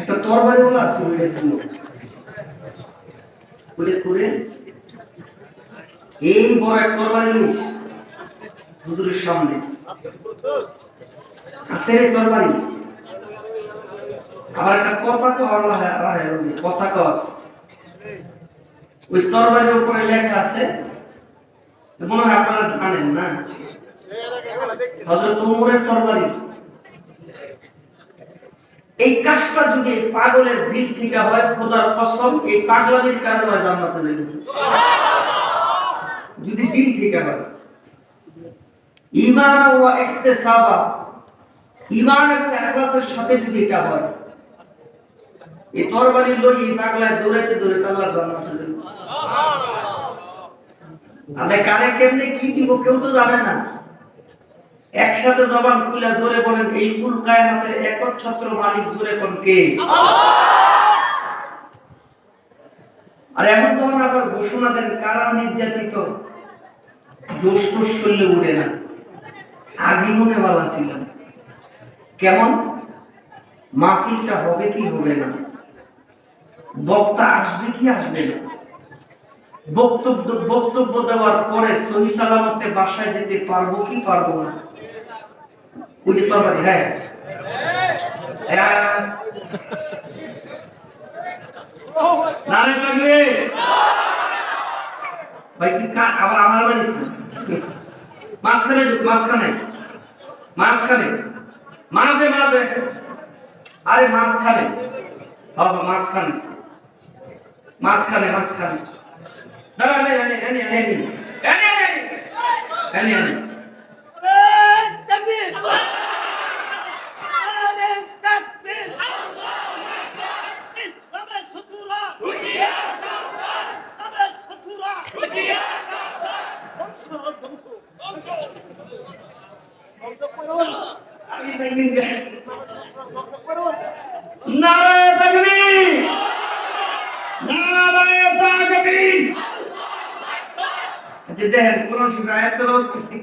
একটা তরবারি ওলা আছে ওইটা পুরো করে করে এই বড় এক তরবারি নিস হুজুরের সামনে। আছে রে তরবারি। আবার একটা পতাকা আল্লাহ পতাকা আছে। ওই তরবারির উপরে লেখা আছে মনে হয় আপনারা জানেন না। হজরত উমরের তরবারি। এই কাজটা যদি পাগলের দিল থেকে হয়, খোদার কসম, এই পাগলামির কারণে জান্নাতে যাবে যদি দিল থেকে হয়। ইমান ও ইহতিসাবা। ইমান এবং সাথে যদি এটা হয়, এই তরবারি লই এই পাগলায় দৌড়াইতে দৌড়াইতে আল্লাহ জান্নাতে যাবে আরে কারে কেমনে কি দিব কেউ তো জানে না। একসাথে জবান খুলে জোরে বলেন এই কুল কায়নাতের একচ্ছত্র মালিক জোরে কোন কে? আর এখন তখন আবার ঘোষণা দেন কারা নির্যাতিত? দোষ টোষ করলে উঠে না। আগে মনে বলা ছিলাম। কেমন? মাহফিলটা হবে কি হবে না? বক্তা আসবে কি আসবে না? বক্তব্য বক্তব্য দেওয়ার পরে সহি সালামতে বাসায় যেতে পারব কি পারব না? তরবারি হ্যাঁ। হ্যাঁ। নারে থাকবে ভাই, কি আবার আমার বাড়ি মাঝখানে ঢুক, মাঝখানে। মাঝখানে। মাঝে মাঝে। আরে, মাঝখানে। বাবা, মাঝখানে। মাঝখানে মাঝখানে। Nara Takbir যে দেখেন কোন সময় আয়াত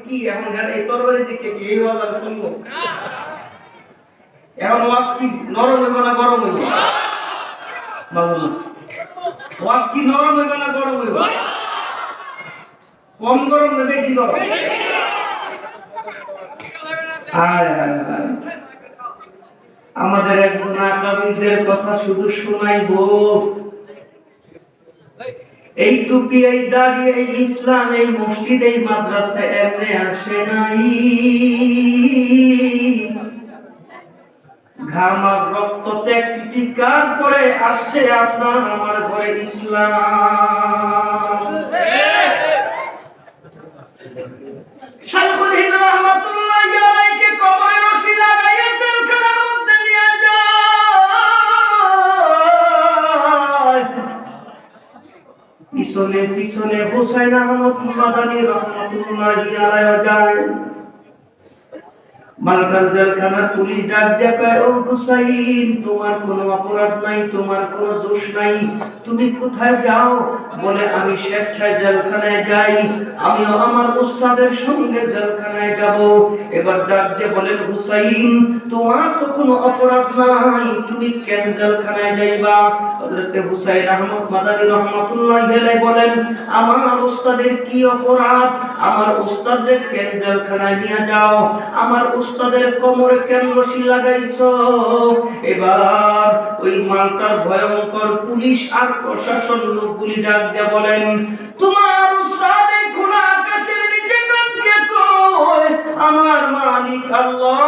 কি? এখন গান এই তরবারি দিকে কি এই এখন ওয়াজ কি নরম হইব না গরম হইব? ওয়াজ কি নরম হইব না গরম হইব? কম গরম না বেশি গরম? আমাদের একজন আকাবিদের কথা শুধু শোনাইব। এই টুপি, এই দাড়ি, এই ইসলাম, এই মসজিদ, এই মাদ্রাসা এমনি আসে নাই। রক্ত ত্যাগ টিকার পরে আসছে আপনার? আমার ঘরে ইসলাম। পিছনে পিছনে হুসাইন আহমদ মাদানী রহমতুল্লাহ আলাইহি যায় মালকার জেলখানার পুলিশ ডাক দেখায়, ও হুসাইন, তোমার কোনো অপরাধ নাই, তোমার কোনো দোষ নাই, তুমি কোথায় যাও? বলে, আমি স্বেচ্ছায় জেলখানায় যাই, আমিও আমার উস্তাদের সঙ্গে জেলখানায় যাব। এবার ডাক দিয়ে বলেন, হুসাইন, তোমার তো কোনো অপরাধ নাই, তুমি কেন জেলখানায় যাইবা? হযরতে হুসাইন আহমদ মাদানী রহমাতুল্লাহ আলাইহি বলেন, আমার উস্তাদের কি অপরাধ? আমার উস্তাদের কেন জেলখানায় নিয়ে যাও? আমার উস্তাদের কোমরে কেন রশি লাগাইছো? এবার ওই মালটার ভয়ঙ্কর পুলিশ আর প্রশাসন লোকগুলি ডাক দিয়ে বলেন, তোমার উস্তাদ এই খোলা আকাশের নিচে কাঁদছে কই আমার মালিক আল্লাহ।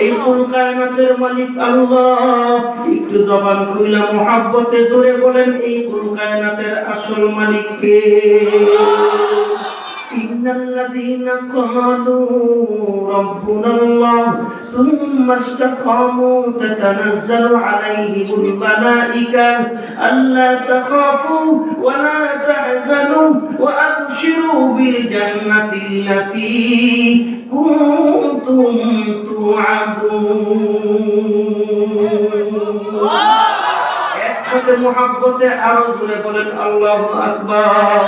এই কুল কায়নাতের মালিক আল্লাহ। একটু জবান খুইলা মোহাব্বতে জোরে বলেন, এই কুল কায়নাতের আসল মালিক কে? إن الذين قالوا ربنا الله ثم استقاموا تتنزل عليهم الملائكة ألا تخافوا ولا تحزنوا وأبشروا بالجنة التي كنتم توعدون একসাথে মোহাব্বতে আরো জোরে বলেন আল্লাহু আকবার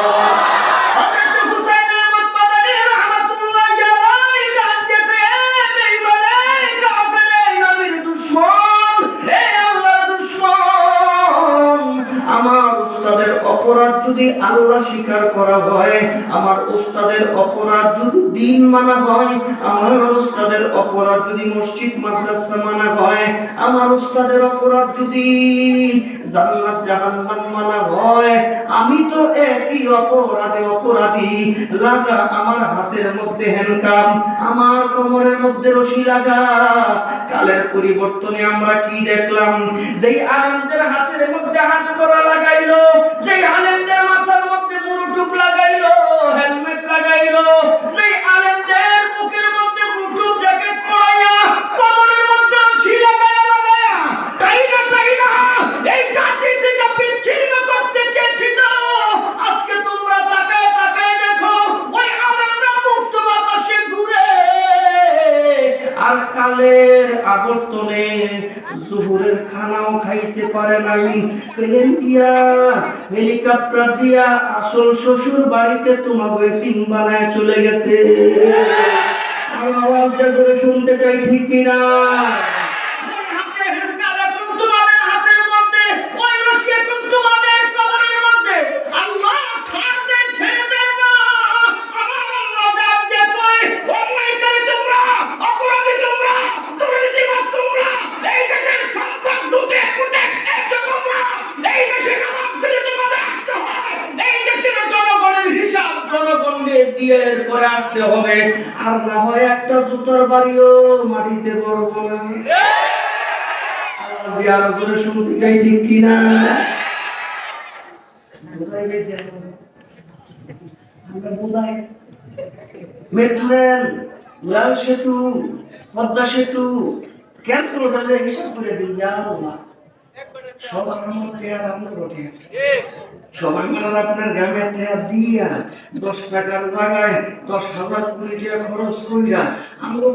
যদি আল্লাহ স্বীকার করা হয়, আমার ওস্তাদের অপরাধ যদি দিন মানা হয়, আমার ওস্তাদের অপরাধ যদি মসজিদ, মাদ্রাসা মানা হয়, আমার ওস্তাদের অপরাধ যদি জান্নাত, জাহান্নাম মানা হয়, আমি তো একই অপরাধে অপরাধী। লাগা আমার হাতের মধ্যে আমার কোমরের মধ্যে রশি লাগা। কালের পরিবর্তনে আমরা কি দেখলাম? যেই আনন্দের হাতের মধ্যে হাত করা লাগাইলো, যেই মাথার মধ্যে মুরুটুপ লাগাইলো হেলমেট লাগাইলো। সেই আনন্দের মুখের মধ্যে মুরুটুপ জ্যাকেট পরাইয়া কোমরের মধ্যে রশি লাগাইয়া লাগাইয়া তাই না তাই না এই জাতি থেকে বিচ্ছিন্ন করতে চেয়েছিল, আজকে তোমরা তাকায় তাকায় দেখো, ওই আনন্দরা মুক্ত বাতাসে ঘুরে। আর কালের আবর্তনে জোহরের খানাও খাইতে পারে নাই। প্লেন দিয়া হেলিকপ্টার দিয়া আসল শ্বশুর বাড়িতে তোমাকে তিন বানায় চলে গেছে। আমার আওয়াজটা করে শুনতে চাইছি কিনা ওই হাতে হেলকার এখন তোমাদের হাতের মধ্যে, ওই রশি এখন তোমাদের কবরের মধ্যে। আল্লাহ ছাড় দেন, ছেড়ে দেন না। আমার আল্লাহ ডাক দিয়ে কয়, অন্যায়কারী তোমরা, অপরাধী তোমরা, দুর্নীতিবাজ তোমরা, এই দেশের সম্পদ লুটে পুটে খেয়েছো তোমরা। এই দেশে জবাব দিলে তোমাদের আসতে হয়। এই দেশের জনগণের হিসাব জনগণকে দিয়ে করে আসতে হবে আর না হয় একটা জুতার বাড়িও মাটিতে পড়ব না জোরে শুনতে চাই ঠিক কিনা? আমরা মেট্রো রেল লাল সেতু পদ্মা সেতু কেন করে হিসাব করে দিন যাও আল্লাহ আমরা সবাই মিলে আপনার গ্রামের টাকা দিয়া দশ টাকার জায়গায় দশ হাজার কোটি টাকা খরচ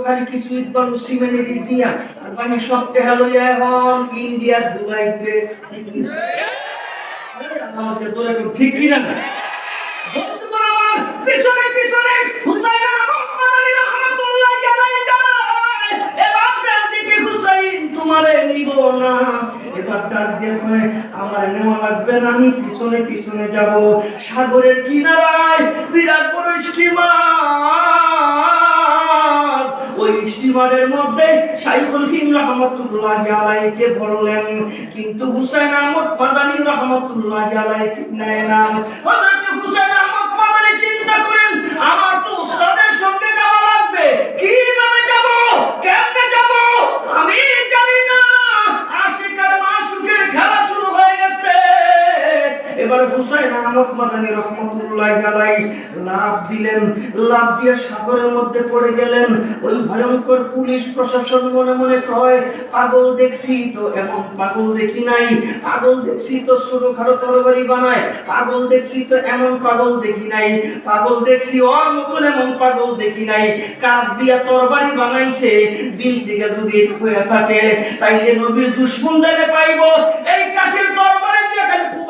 খালি কিছু সিমেন্ট দিয়া আর বাকি সব টাকা লইয়া এখন ইন্ডিয়ার দুবাইতে আমাদের ঠিক কিনা না? পিছনে হুসাইন আহমদ মাদানী রহমাতুল্লাহ জানায় যায়। এবার ডাক দিকে হুসাইন তোমারে নিব না। এবার ডাক দিয়ে আমার নেওয়া লাগবে না, আমি পিছনে পিছনে যাব। সাগরের কিনারায় বিরাট বড় স্টিমার। ওই স্টিমারের মধ্যে সাইফুল হিম রহমতুল্লাহ বললেন কিন্তু আহমদ মাদানী রহমতুল্লাহ নেয় না। হুসাইন আহমদ মাদানী চিন্তা করেন আমার তো উস্তাদের সঙ্গে যাওয়া লাগবে। কীভাবে যাব? যাব আমি জানি না আশিকার মাসুকের খেলা শুরু হয়ে গেছে এবার হুসাইন আহমদ মাদানী রহমতুল্লাহ আলাই লাভ দিলেন লাভ দিয়ে সাগরের মধ্যে পড়ে গেলেন। ওই ভয়ঙ্কর পুলিশ প্রশাসন মনে মনে কয়, পাগল দেখছি তো এমন পাগল দেখি নাই, পাগল দেখছি তো ছোটখাটো তরবারি বানায়, পাগল দেখছি তো এমন পাগল দেখি নাই, পাগল দেখছি ওর মতন এমন পাগল দেখি নাই কাঠ দিয়া তরবারি বানাইছে, দিল থেকে যদি হয়ে থাকে, তাইলে নবীর দুশ্মন যাবে পাইব, এই কাঠের তরবারি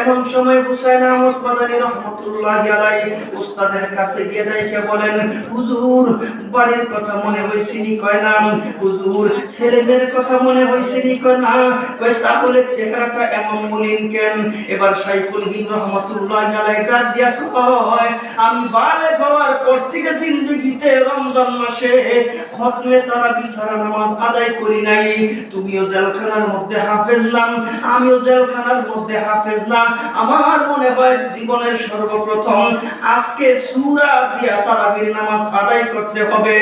এমন সময় হুসাইন আহমদ মাদানী রহমতুল্লাহ আলাই উস্তাদের কাছে গিয়ে দেখে বলেন, হুজুর, বাড়ির কথা মনে হয়েছে নি? কয়, না হুজুর, ছেলেদের কথা মনে হয়েছে নি? কয়, না, কয়, তাহলে চেহারাটা এমন মলিন কেন? এবার সাইফুল হিন রহমতুল্লাহ আলাই ডাক দিয়া কয়, আমি বালে হওয়ার পর থেকে জিন্দগিতে রমজান মাসে খতমে তারা বিছানা নামাজ আদায় করি নাই। তুমিও জেলখানার মধ্যে হাফেজ নাম, আমিও জেলখানার মধ্যে হাফেজ না আমার মনে হয় জীবনের সর্বপ্রথম আজকে সূরা দিয়া তারাবির নামাজ আদায় করতে হবে।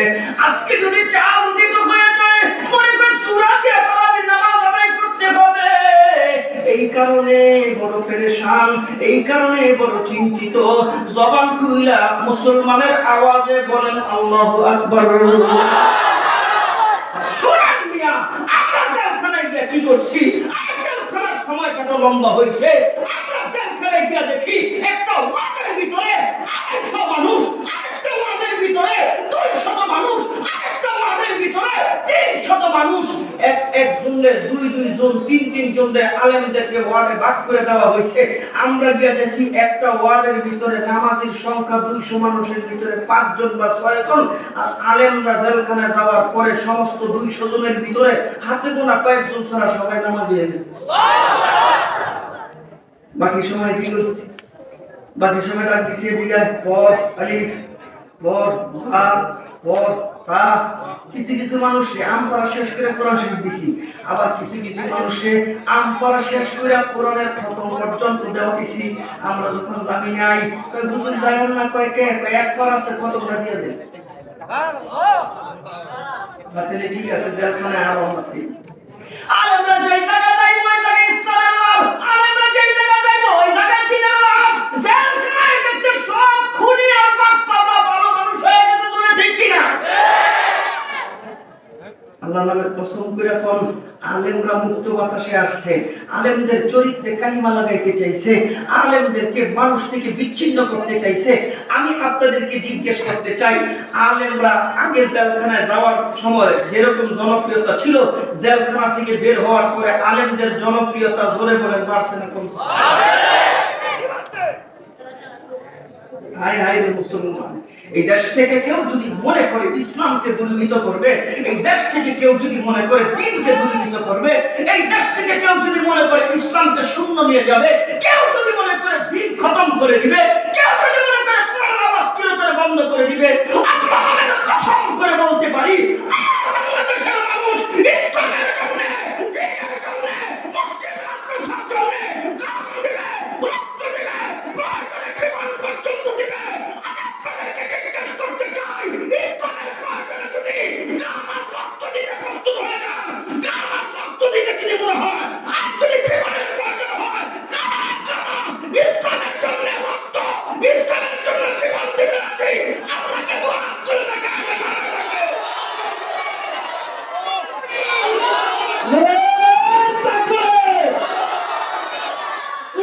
আজকে যদি চাল উদিত হয়ে যায় মনে করি সূরা দিয়া তারাবির নামাজ আদায় করতে হবে। এই কারণে বড় পেরেশান এই কারণে বড় চিন্তিত। জবান খুইলা মুসলমানের আওয়াজে বলেন আল্লাহু আকবার। আমরা কি করছি? লম্বা হয়েছে দেখি মানুষ এক দুই দুই তিন তিন ওয়ার্ডে করে দেওয়া হয়েছে, আমরা দেখি একটা ওয়ার্ডের ভিতরে নামাজের সংখ্যা দুইশো মানুষের ভিতরে বা আর যাওয়ার পরে সমস্ত দুইশো জনের ভিতরে হাতে গোনা কয়েকজন ছাড়া সবাই নামাজ বাকি সময় কি করছে বাকি সময়টা পিছিয়ে দিকে পর আলিফ পর ভা পর তা। কিছু কিছু মানুষে আম পড়া শেষ করে কোরআন শেষ দিছি। আবার কিছু কিছু মানুষে আম পড়া শেষ করে কোরআনের খতম পর্যন্ত দেওয়া দিছি। আমরা যখন জানি নাই, কয় বুঝুন যাবেন না, কয়, কে এক পড়া আছে কত করে দিয়ে দেন? বাতিলে ঠিক আছে জেলখানে আরও উন্নতি আলেমরা যে জায়গায় যাইবো ওই জায়গায় ইসলামের যে যাইবো বিচ্ছিন্ন করতে চাইছে। আমি আপনাদেরকে জিজ্ঞেস করতে চাই, আলেমরা আগে যাওয়ার সময় যেরকম জনপ্রিয়তা ছিল, জেলখানা থেকে বের হওয়ার পরে আলেমদের জনপ্রিয়তা জোরে বলে কমছে? এই দেশ থেকে কেউ যদি মনে করে ইসলামকে দুর্নীত করবে, এই দেশ থেকে কেউ যদি মনে করে দিনকে দুর্নীত করবে, এই দেশ থেকে কেউ যদি মনে করে ইসলামকে শূন্য নিয়ে যাবে, কেউ যদি মনে করে দিন খতম করে দিবে, কেউ যদি মনে করে কোরআন চিরতরে বন্ধ করে দিবে আমরা আমাদের কসম করে বলতে পারি বাংলাদেশের মানুষ ইসলামের জন্য দিনের জন্য মসজিদ মাদ্রাসার জন্য কাম দিবে রক্ত দিবে প্রয়োজনে জীবন পর্যন্ত দিবে আমি আপনাদেরকে জিজ্ঞেস করতে চাই ইসলামের প্রয়োজনে যদি জামাত রক্ত দিতে প্রস্তুত হয়ে যান জামাত রক্ত দিতে যদি মনে হয় আর যদি জীবনের প্রয়োজন হয় কারা কারা ইসলামের জন্য রক্ত ইসলামের জন্য জীবন দিবে আছে আমরা কি কোরআন করে দেখে আগে দাঁড়াবে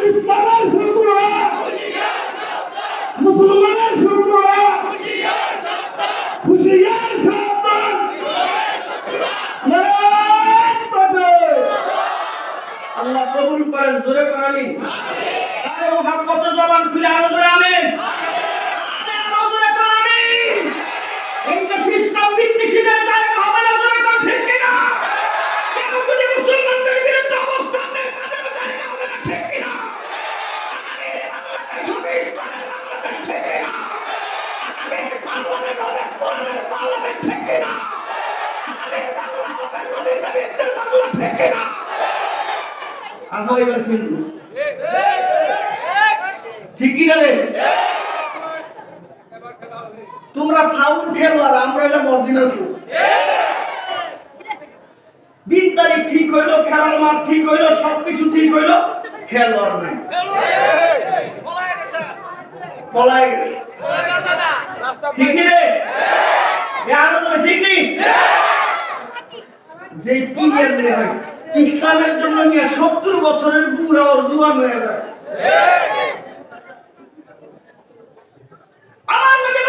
ইসলামের শত্রুরা মুসলমানের শত্রুরা হুশিয়ার সাবধান নারায়ণ তাকবীর আল্লাহ কবুল করেন জোরে করেন আমিন আরে মোহাম্মদ জবান খুলে আরও জোরে আমিন আরে আরও জোরে করেন আমিন এই দেশে ইসলাম বিদ্বেষীদের জায়গা হবে না জোরে করেন ঠিক কিনা কেন যদি মুসলমানদের বিরুদ্ধে অবস্থান নেয় তাদের জায়গা হবে না ঠিক কিনা আরে বাংলাদেশ হবে ইসলামের বাংলাদেশ ঠিক কিনা আরে পার্লামেন্ট হবে কোরআনের পার্লামেন্ট ঠিক কিনা আরে বাংলা হবে নবীর নবীদের বাংলা ঠিক কিনা আমরা এবার খেলব ঠিক কি না রে তোমরা ফাউল খেলো আর আমরা এটা মর্জিনাল খেলো দিন তারিখ ঠিক হইল খেলার মাঠ ঠিক হইল সবকিছু ঠিক হইল খেলোয়াড় নাই। পলাই গেছে। ঠিক রে? এ ঠিক নেই যে কি গেছে ভাই ইসলামের জন্য নিয়ে সত্তর বছরের বুড়া ও হয়ে যায়।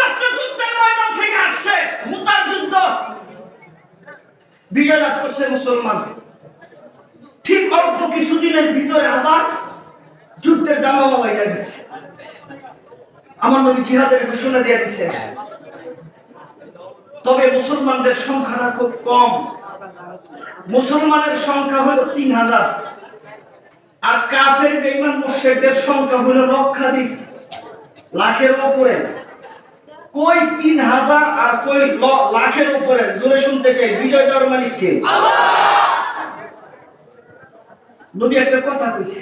মাত্র যুদ্ধের ময়দান থেকে আসছে, মুতার যুদ্ধ। বিজয় লাভ করছে মুসলমান। ঠিক অল্প কিছুদিনের ভিতরে আবার যুদ্ধের দামামা হয়ে গেছে আমার নবী জিহাদের ঘোষণা দিয়ে দিছে। তবে মুসলমানদের সংখ্যাটা খুব কম। মুসলমানের সংখ্যা হলো তিন হাজার। আর কাফের বেইমান মুর্শেকদের সংখ্যা হলো লক্ষাধিক। লাখের উপরে কই তিন হাজার আর কই লাখের উপরে জোরে শুনতে চাই। বিজয় দেওয়ার মালিককে নবী একটা কথা কইছে।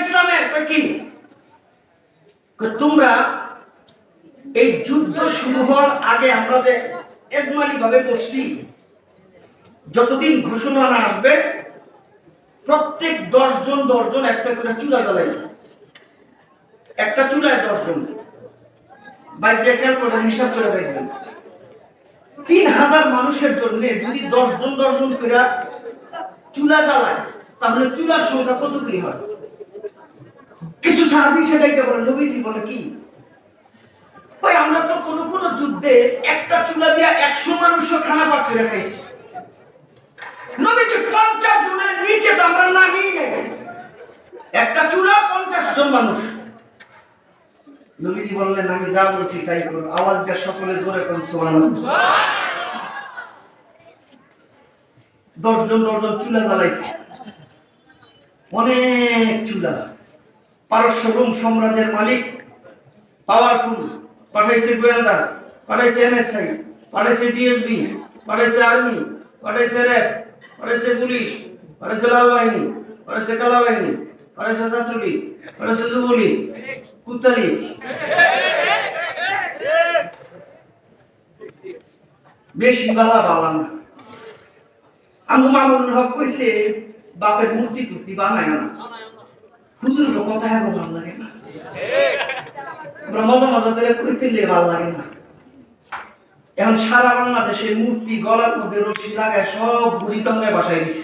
ইসলামের কি? তোমরা এই যুদ্ধ শুরু হওয়ার আগে আমরা যে এজমালি ভাবে করছি যতদিন ঘোষণা না আসবে, প্রত্যেক দশ জন দশ জন একটা করে চুলা জ্বালাই একটা চুলায় দশ জন বাইরে খেয়াল করে হিসাব করে দেখবেন। তিন হাজার মানুষের জন্য যদি দশ জন দশ জন করে চুলা জ্বালায় তাহলে চুলার সংখ্যা কতগুলি হয়? কিছু সাহাবি সেটাইতে বলে, নবীজি বলে কি? ভাই, আমরা তো কোন কোন যুদ্ধে একটা চুলা দিয়ে একশো মানুষও খানা পাক করে খাইছি। নবীজি পঞ্চাশ জনের নিচে তো আমরা নামিয়ে নেই। একটা চুলা পঞ্চাশ জন মানুষ। নবীজি বললেন, আমি যা বলছি তাই করো আওয়াজটা সকলে জোরে করুন সুবহানাল্লাহ। দশজন দশজন চুলা জ্বালাইছে। অনেক চুলা। পারস্য রোম সাম্রাজ্যের মালিক পাওয়ারফুল পাঠাইছে গোয়েন্দা, পাঠাইছে এনএসআই, পাঠাইছে ডিএসবি, পাঠাইছে আর্মি, পাঠাইছে র্যাব, পাঠাইছে পুলিশ, পাঠাইছে লাল বাহিনী, পাঠাইছে কালা বাহিনী, পাঠাইছে চাচুলি পাঠাইছে যুবলি কুতালি বেশি বালা বালা না। আমি মামুন হক কইছে বাপের মূর্তি টুর্তি বানায় না। হুজুর কথা এখন ভালো লাগে না। ভালো লাগে না। এখন সারা বাংলাদেশে মূর্তি, গলার মধ্যে রশি লাগায় সব বুড়ি টঙ্গায় বাসায় দিছে।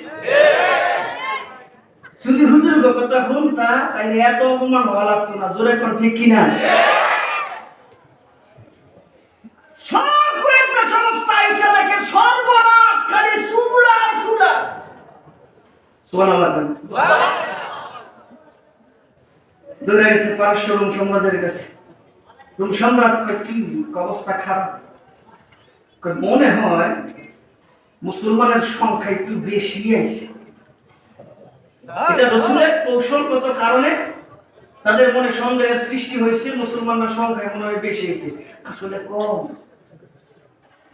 যদি হুজুর কথা শুনতা তাহলে এত অপমান হওয়া লাগতো না। জোরে কিনা সব কয়েকটা সংস্থা এসে দেখে সর্বনাশ খালি চুলা আর চুলা দৌড়ে গেছে, পারস্য রুম কাছে। রুম কি অবস্থা খারাপ? মনে হয় মুসলমানের সংখ্যা একটু বেশি আছে। কৌশলগত কারণে তাদের মনে সন্দেহের সৃষ্টি হয়েছে মুসলমানদের সংখ্যা মনে হয় বেশি হয়েছে আসলে কম।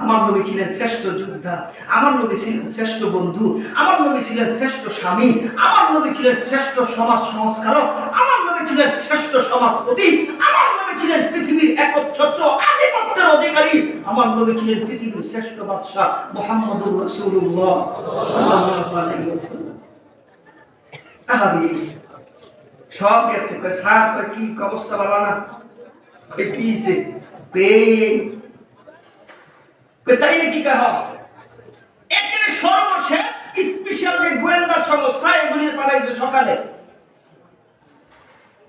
আমার নবী ছিলেন শ্রেষ্ঠ যোদ্ধা, আমার নবী ছিলেন শ্রেষ্ঠ বন্ধু, আমার নবী ছিলেন শ্রেষ্ঠ স্বামী, আমার নবী ছিলেন শ্রেষ্ঠ সমাজ সংস্কারক, আমার নবী ছিলেন শ্রেষ্ঠ সমাজপতি, আমার নবী ছিলেন পৃথিবীর একচ্ছত্র আধিপত্যের অধিকারী, আমার নবী ছিলেন পৃথিবীর শ্রেষ্ঠ বাদশাহ ওয়াসাল্লাম। আহারে, সব গেছে কি অবস্থা ভালো না কি হইছে? তাই নাকি কাহ? এখানে সর্বশেষ স্পেশাল যে গোয়েন্দা সংস্থা এগুলি পাঠাইছে সকালে।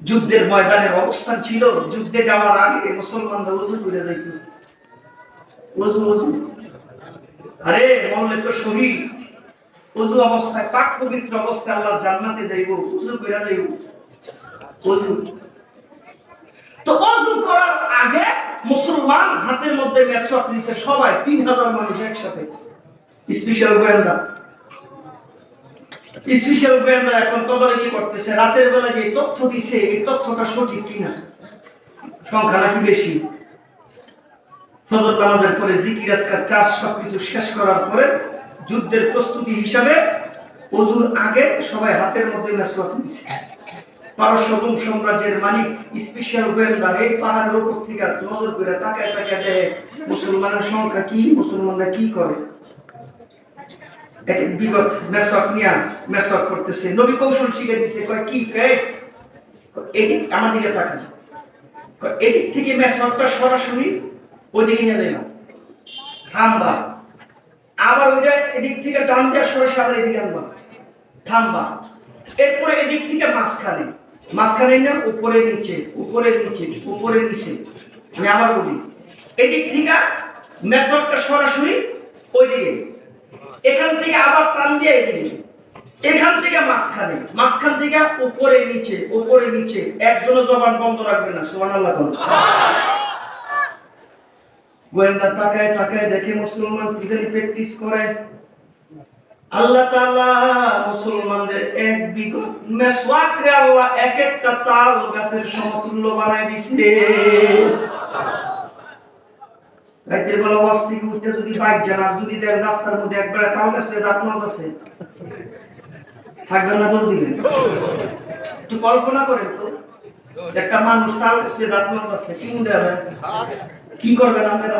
যুদ্ধের ময়দানের অবস্থান ছিল, যুদ্ধে যাওয়ার আগে মুসলমানরা উজু করে যাইত উজু উজু। আরে, মরলে তো শহীদ। উজু অবস্থায়, পাক পবিত্র অবস্থায় আল্লাহ জান্নাতে যাইব, উজু করে যাইব। উজু। করার আগে মুসলমান হাতের মধ্যে মেসওয়াক নিছে সবাই, তিন হাজার মানুষ একসাথে। স্পেশাল গোয়েন্দা। স্পেশাল গোয়েন্দা এখন তদারকি করতেছে। রাতের বেলা যে তথ্য দিছে, এই তথ্যটা সঠিক কিনা? সংখ্যা নাকি বেশি? ফজর পরে জিকির, আজকার, চাষ শেষ করার পরে যুদ্ধের প্রস্তুতি হিসাবে অজুর আগে সবাই হাতের মধ্যে মেসওয়াক নিছে। সাম্রাজ্যের মালিক স্পেশাল গোয়েন্দা, এই পাহাড়ের উপর থেকে নজর করে তাকায় তাকায় মুসলমানের সংখ্যা কি, মুসলমানরা কি করে? বিগত মেসওয়াক নিয়ে মেসওয়াক করতেছে, নবী কৌশল শিখে দিছে, কয়, কি এদিক তাকান। এদিক থেকে মেসওয়াকটা সরাসরি ওদিকে নিয়ে থামবা। আবার ওইটা এদিক থেকে টান দিয়ে সরাসরি আবার এদিকে আনবা। থামবা। এরপরে এদিক থেকে মাঝখানে। মাঝখানে না, উপরে নিচে উপরে নিচে উপরে নিচে। আমি আবার বলি, এদিক থেকে মেসরটা সরাসরি ওইদিকে। এখান থেকে আবার টান দিয়ে এদিকে। এখান থেকে মাঝখানে, মাঝখান থেকে উপরে নিচে উপরে নিচে। একজনও জবান বন্ধ রাখবে না সোমান আল্লাহ গোয়েন্দা তাকায় তাকায় দেখে মুসলমান প্র্যাকটিস করে। আল্লাহ তাআলা মুসলমানদের এক বিগত আল্লাহ, এক একটা তাল গাছের সমতুল্য বানাই দিছে। রাতের বেলা ওয়াজ যদি বাইক যদি দেন রাস্তার মধ্যে একবার তাল গাছ পেয়ে মাছ আছে থাকবেন না দৌড় দিবেন। কল্পনা করেন একটা মানুষ তাল গাছ পেয়ে দাঁত মাছ কি মনে কি করবেন আপনারা?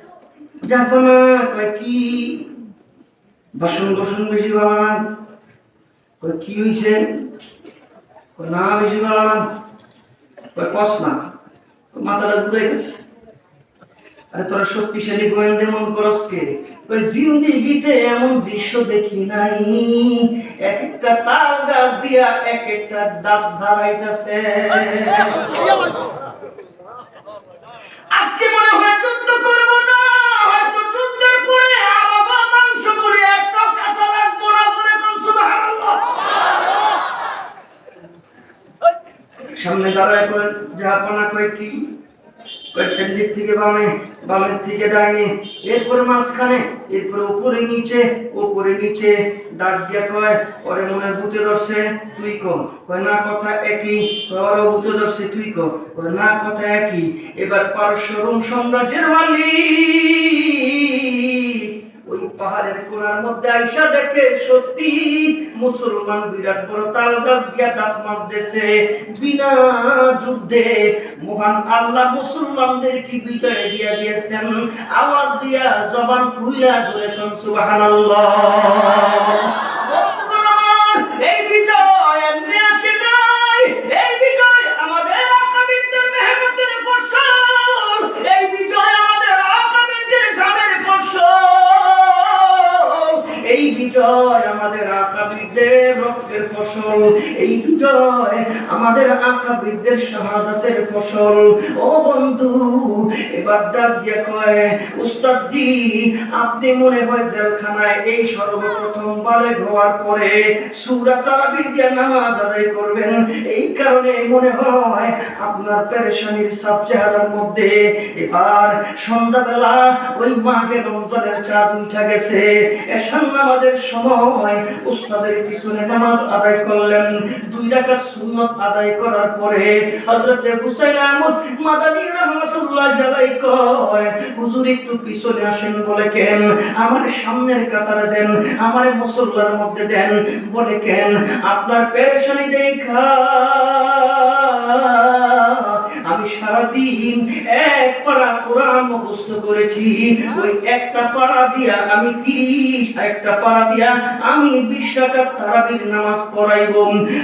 যাব না কয় কি? বাসন বাসন বেশি ভালো না। কই কি কই না বেশি ভালো না। মাথাটা ঘুরে গেছে। আরে তোরা শক্তিশালী গোয়েন্দে মন কই জিন্দিগিতে এমন দৃশ্য দেখি নাই। এক একটা তাল গাছ দিয়া এক একটা দাঁত ধারাইতেছে। আজকে মনে হয় যুদ্ধ করব না হয়তো যুদ্ধের পরে আমাকে মাংস করে একটা কাঁচা লাগবো না করে কোন সুবহানাল্লাহ সামনে দাঁড়ায় করে জাহাপনা কয় কি? কয়েকটার থেকে বামে, বামের থেকে এরপরে মাঝখানে উপরে নিচে উপরে নিচে, ডাক দিয়া কয়, ওরে মনে ভূতে ধরছে, তুই কো? কয়, না, কথা একই ওরে ভূতে ধরছে, তুই কো? কয়, না, কথা একই, এবার পারস্য রোম সাম্রাজ্যের মালিক পাহাড়ের কোনার মধ্যে আইসা দেখে সত্যি মুসলমান বিরাট বড় তালগা দিয়া দাঁত মারতেছে। বিনা যুদ্ধে মহান আল্লাহ মুসলমানদের কি বিজয় দিয়া দিয়েছেন। আওয়াজ দিয়া জবান খুইলা বন্ধুগণ আমার, এই এই বিজয় আমাদের আকাবিদদের শাহাদাতের ফসল। ও বন্ধু, এবার ডাক দিয়ে কয় উস্তাদ জি আপনি মনে হয় জেলখানায় এই সর্বপ্রথম হওয়ার পরে সুরা দিয়ে নামাজ আদায় করবেন। এই কারণে মনে হয় আপনার পেরেশানির সব চেহারার মধ্যে এবার সন্ধ্যাবেলা ওই মাকে রমজানের চাঁদ উঠা গেছে। এসান নামাজের সময় উস্তাদের পিছনে নামাজ আদায় করলেন। দুই রাকাত সুন্নত আদায় করার পরে হযরত হুসাইন আহমদ মাদানী আলাইহি কয়, হুজুর, একটু পিছনে আসেন বলে কেন? আমার সামনের কাতারে দেন, আমার মুসল্লার মধ্যে দেন, বলে কেন, আপনার পেরেশানি দেখা। আমি সারাদিন এক পারা কোরআন মুখস্থ করেছি, ওই একটা পারা দিয়া আমি তিরিশ একটা পারা দিয়া আমি বিশ টাকার তারাবির নামাজ পড়াইব।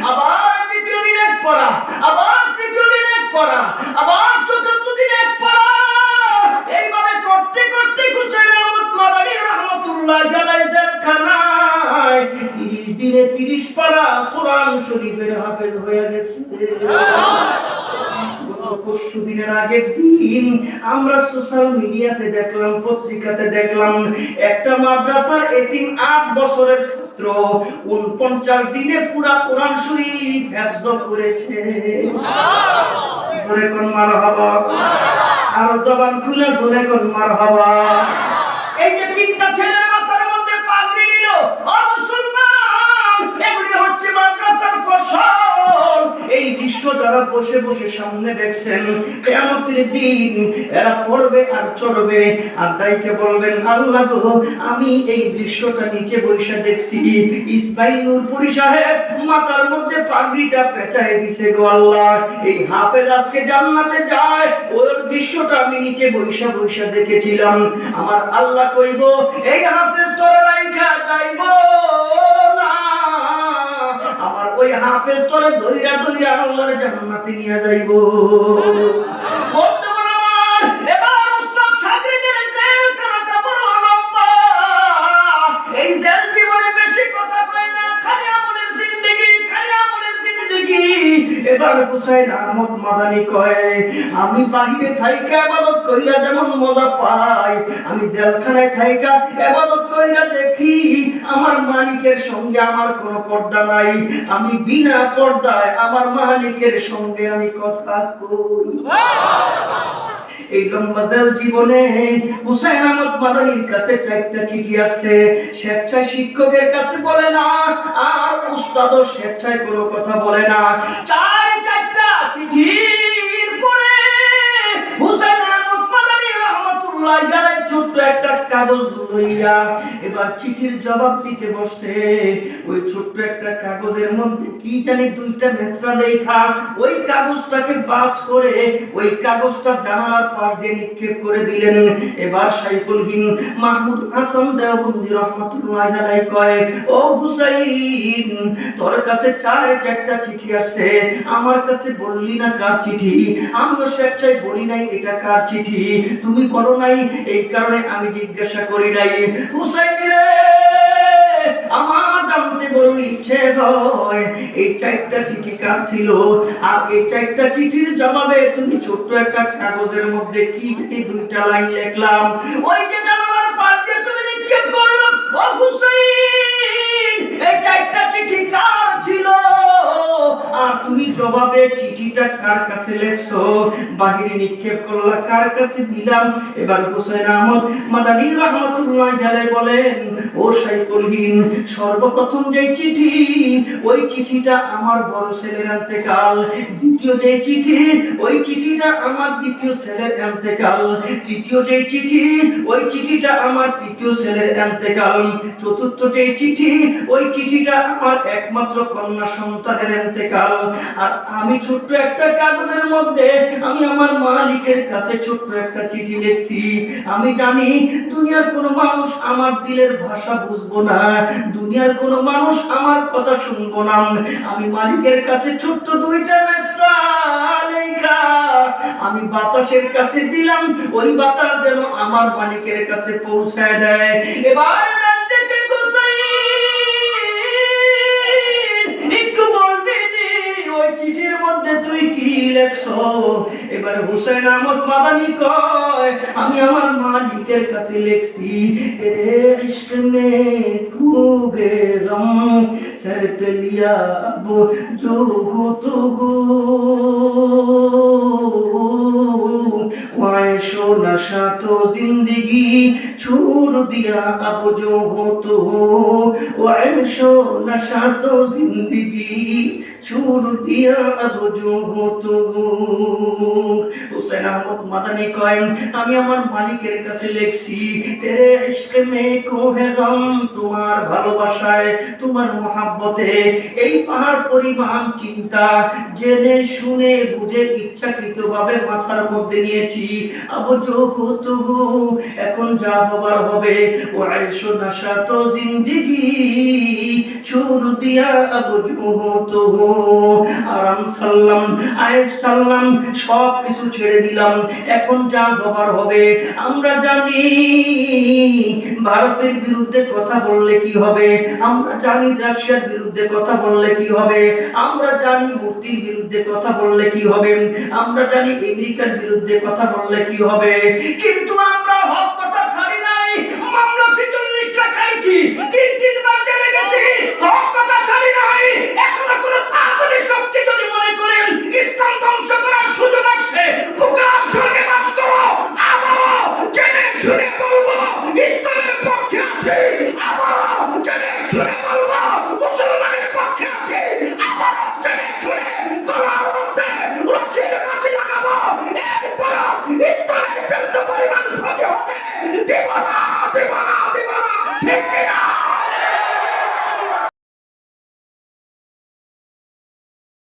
আবার দ্বিতীয় দিন এক পারা আবার তৃতীয় দিন এক পারা আবার চতুর্থ দিন এক পারা এইভাবে করতে করতে মাদানী জেলখানায় তিরিশ দিনে তিরিশ পারা কোরআন শরীফের হাফেজ হয়ে গেছে। পরশু দিনের আগের দিন আমরা সোশ্যাল মিডিয়াতে দেখলাম পত্রিকাতে দেখলাম একটা মাদ্রাসার এতিম আট বছরের ছাত্র উনপঞ্চাশ দিনে পুরা কোরআন শরীফ হেফজ করেছে। জোরে কোন মার হবা আর জবান খুলে জোরে কোন মার হবা এই যে তিনটা ছেলের ও মুসলমান এগুলি হচ্ছে মাদ্রাসার ফসল এই দৃশ্য যারা বসে বসে সামনে দেখছেন, কেয়ামতের দিন এরা পড়বে আর চড়বে। আর দাইকে বলবেন, আল্লাহ গো, আমি এই দৃশ্যটা নিচে বসে দেখছি। ইসমাইল সাহেব মধ্যে পাগড়িটা পেঁচায় দিছে গো আল্লাহ। এই হাফেজ আজকে জান্নাতে যায়। ওর দৃশ্যটা আমি নিচে বৈশা বৈশা দেখেছিলাম। আমার আল্লাহ কইব, এই হাফেজ তোরা রাইখা যাইব। ওই হাফেজ তোরে ধৈরা ধৈরা আল্লাহর জান্নাতে নিয়ে যাইব। এবার হুসাইন আহমদ মাদানি কয়, আমি বাহিরে থাইকা আবাদত কইরা যেমন মজা পাই, আমি জেলখানায় থাইকা আবাদত কইরা দেখি, আমার মালিকের সঙ্গে আমার কোনো পর্দা নাই, আমি বিনা পর্দায় আমার মালিকের সঙ্গে আমি কথা কই। এই লম্বাজার জীবনে। হুসাইন আহমদ মাদানির কাছে চারটা চিঠি আসছে। স্বেচ্ছায় শিক্ষকের কাছে বলে না, আর উস্তাদ স্বেচ্ছায় কোনো কথা বলে না। চার চারটা চিঠির আলাইহি ছোট্ট একটা কাগজ লইয়া এবার চিঠির জবাব দিতে বসে। ওই ছোট্ট একটা কাগজের মধ্যে কি জানি দুইটা মেসরা লেখা। ওই কাগজটাকে বাস করে, ওই কাগজটা জানালার পাশ দিয়ে নিক্ষেপ করে দিলেন। এবার মাহমুদ হাসান রহমতুল্লাহ কয়, ও হুসাইন, তোর কাছে চার চারটা চিঠি আসছে আমার কাছে বললি না কার চিঠি? আমিও স্বেচ্ছায় বলি নাই এটা কার চিঠি? তুমি বলো নাই এই কারণে আমি জিজ্ঞাসা করি নাই। হুসাইন রে আমার জানতে বড় ইচ্ছে হয়, এই চারটা চিঠি ছিল? আর এই চারটা চিঠির জবাবে তুমি ছোট্ট একটা কাগজের মধ্যে কি দুইটা লাইন লিখলাম? ওই যে পাশ দিয়ে তুমি নিক্ষেপ করল। ও হুসাইন, এই চারটা চিঠি কার আর তুমি জবাবে চিঠিটা কার কাছে লেখছো? বাহিরে নিক্ষেপ কার কাছে দিলাম এবার আহমদ মাদানী রহমতুল্লাহ বলেন, ও সাইকুলহীন সর্বপ্রথম যে চিঠি, ওই চিঠিটা আমার বড় ছেলের এন্তেকাল দ্বিতীয় যে চিঠি, ওই চিঠিটা আমার দ্বিতীয় ছেলের এন্তেকাল তৃতীয় যে চিঠি, ওই চিঠিটা আমার তৃতীয় ছেলের এন্তেকাল চতুর্থ যে চিঠি, ওই চিঠিটা আমার একমাত্র কন্যা সন্তানের এন্তেকাল আর আমি ছোট্ট একটা কাগজের মধ্যে আমি আমার মালিকের কাছে ছোট্ট একটা চিঠি লিখছি। আমি জানি দুনিয়ার কোনো মানুষ আমার দিলের ভাষা বুঝব না, দুনিয়ার কোনো মানুষ আমার কথা শুনব না। আমি মালিকের কাছে ছোট্ট দুইটা লেখা। আমি বাতাসের কাছে দিলাম, ওই বাতাস যেন আমার মালিকের কাছে পৌঁছায় দেয়। এবার চিঠির মধ্যে তুই কি লেখছ? এবার হুসেন আহমদ মাদানি কয়, আমি আমার মালিকের কাছে লেখছি তেরে মে খুবে রম তো জিন্দেগি ছুর দিয়া আব জো হো তো শো নশা তো জিন্দেগি হুসেন আহমদ মাদানি কয় আমি আমার মালিকের কাছে লেখছি, তেরে ইশকে মে কোহেগম তোমার ভালোবাসায়, তোমার মহাব্বতে। এই পাহাড় পরিমাণ চিন্তা জেনে শুনে বুঝে ইচ্ছাকৃতভাবে মাথার মধ্যে নিয়েছি, আবু জোকুতুগু এখন যা হবার হবে। ও আইসো নাশা তো জিন্দিগি ছুর দিয়া আবু জোকুতুগু আরাম সাল্লাম আয়েস সাল্লাম, সব কিছু ছেড়ে দিলাম। এখন যা হবার হবে, আমরা জানি। ভারতের বিরুদ্ধে কথা বললে কি হবে? আমরা জানি রাশিয়ার বিরুদ্ধে কথা বললে কি হবে। আমরা জানি মূর্তির বিরুদ্ধে কথা বললে কি হবে। আমরা জানি আমেরিকার বিরুদ্ধে কথা বললে কি হবে। কিন্তু আমরা হক কথা ছাড়ি নাই। মামলা ছেচল্লিশটা খাইছি তিন তিনবার জেলে গেছি। হক কথা ছাড়ি নাই। তাড়াতাড়ি শক্তি যদি মনে করেন, ইসলাম ধ্বংস করার সুযোগ আসছে বুকার সঙ্গে বাস করো, আবারও জেনে শুনে বলব, ইসলামের পক্ষে আছে, আবারও জেনে শুনে বলব, মুসলমানের পক্ষে আছে, আবারও জেনে শুনে গলার মধ্যে রশির মাঝে লাগাবো। এরপর ইসলামের জন্য পরিমাণ ক্ষতি হবে। দেব না দেব না।